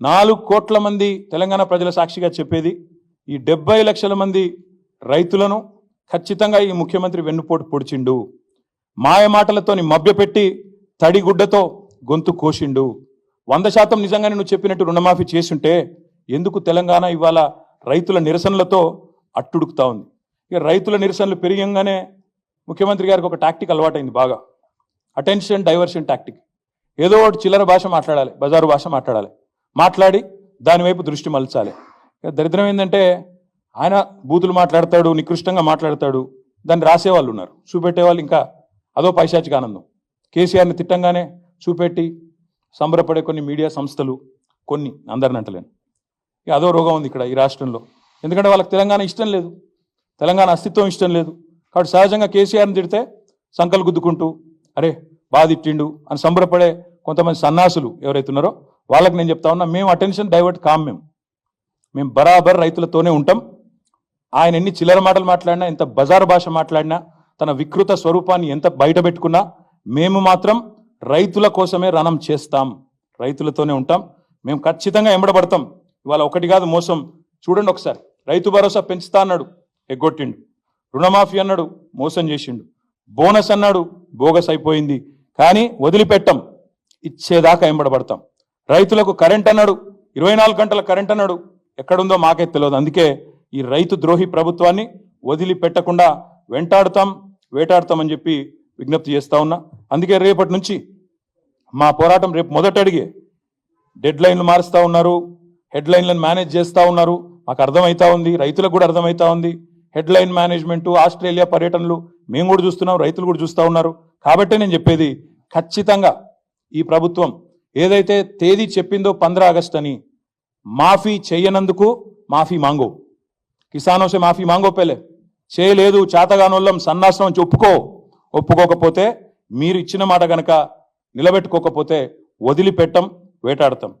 నాలుగు కోట్ల మంది తెలంగాణ ప్రజల సాక్షిగా చెప్పేది ఈ డెబ్బై లక్షల మంది రైతులను ఖచ్చితంగా ఈ ముఖ్యమంత్రి వెన్నుపోటు పొడిచిండు. మాయ మాటలతోని మభ్యపెట్టి తడిగుడ్డతో గొంతు కోసిండు. వంద శాతం నిజంగానే నువ్వు చెప్పినట్టు రుణమాఫీ చేసుంటే ఎందుకు తెలంగాణ ఇవాళ రైతుల నిరసనలతో అట్టుడుకుతా ఉంది? ఇక రైతుల నిరసనలు పెరిగంగానే ముఖ్యమంత్రి గారికి ఒక టాక్టిక్ అలవాటైంది బాగా. Attention diversion tactic. ఏదో ఒకటి చిల్లర భాష మాట్లాడాలి బజారు భాష మాట్లాడాలి. మాట్లాడి దాని వైపు దృష్టి మలచాలి. దరిద్రం ఏంటంటే ఆయన బూతులు మాట్లాడతాడు నికృష్టంగా మాట్లాడతాడు దాన్ని రాసేవాళ్ళు ఉన్నారు. చూపెట్టేవాళ్ళు ఇంకా అదో పైశాచిక ఆనందం. కేసీఆర్ని తిట్టంగానే చూపెట్టి సంబరపడే కొన్ని మీడియా సంస్థలు కొన్ని అందరిని అంటలేను. ఇక అదో రోగం ఉంది ఇక్కడ ఈ రాష్ట్రంలో. ఎందుకంటే వాళ్ళకి తెలంగాణ ఇష్టం లేదు. తెలంగాణ అస్తిత్వం ఇష్టం లేదు. కాబట్టి సహజంగా కేసీఆర్ని తిడితే సంకలు గుద్దుకుంటూ అరే బాధిట్టిండు అని సంబరపడే కొంతమంది సన్నాసులు ఎవరైతే ఉన్నారో వాళ్ళకి నేను చెప్తా ఉన్నా మేము అటెన్షన్ డైవర్ట్ కాం మేము. మేము బరాబర్ రైతులతోనే ఉంటాం. ఆయన ఎన్ని చిల్లర మాటలు మాట్లాడినా ఎంత బజార్ భాష మాట్లాడినా తన వికృత స్వరూపాన్ని ఎంత బయట పెట్టుకున్నా మేము మాత్రం రైతుల కోసమే రణం చేస్తాం. రైతులతోనే ఉంటాం. మేము ఖచ్చితంగా ఎంబడబడతాం. ఇవాళ ఒకటి కాదు మోసం. చూడండి ఒకసారి. రైతు భరోసా పెంచుతా అన్నాడు ఎగ్గొట్టిండు. రుణమాఫీ అన్నాడు మోసం చేసిండు. బోనస్ అన్నాడు బోగస్ అయిపోయింది. కానీ వదిలిపెట్టం. ఇచ్చేదాకా ఎంబడబడతాం. రైతులకు కరెంట్ అన్నాడు. ఇరవై నాలుగు గంటల కరెంట్ అన్నాడు. ఎక్కడుందో మాకే తెలియదు. అందుకే ఈ రైతు ద్రోహి ప్రభుత్వాన్ని వదిలిపెట్టకుండా వెంటాడుతాం వేటాడుతామని చెప్పి విజ్ఞప్తి చేస్తా ఉన్నా. అందుకే రేపటి నుంచి మా పోరాటం రేపు మొదట అడిగే డెడ్ లైన్లు మారుస్తూ ఉన్నారు. హెడ్ లైన్లను మేనేజ్ చేస్తూ ఉన్నారు. మాకు అర్థమవుతా ఉంది. రైతులకు కూడా అర్థమవుతా ఉంది. హెడ్ లైన్ మేనేజ్మెంటు ఆస్ట్రేలియా పర్యటనలు మేము కూడా చూస్తున్నాం రైతులు కూడా చూస్తూ ఉన్నారు. కాబట్టే నేను చెప్పేది ఖచ్చితంగా ఈ ప్రభుత్వం ఏదైతే తేదీ చెప్పిందో పంద్ర ఆగస్ట్ అని మాఫీ చేయనందుకు మాఫీ మాంగో. కిసానోసే మాఫీ మాంగో పేలే చేయలేదు చేతగానోళ్ళం సన్నాసం అని ఒప్పుకో ఒప్పుకోకపోతే మీరు ఇచ్చిన మాట గనక నిలబెట్టుకోకపోతే వదిలిపెట్టం వేటాడతాం.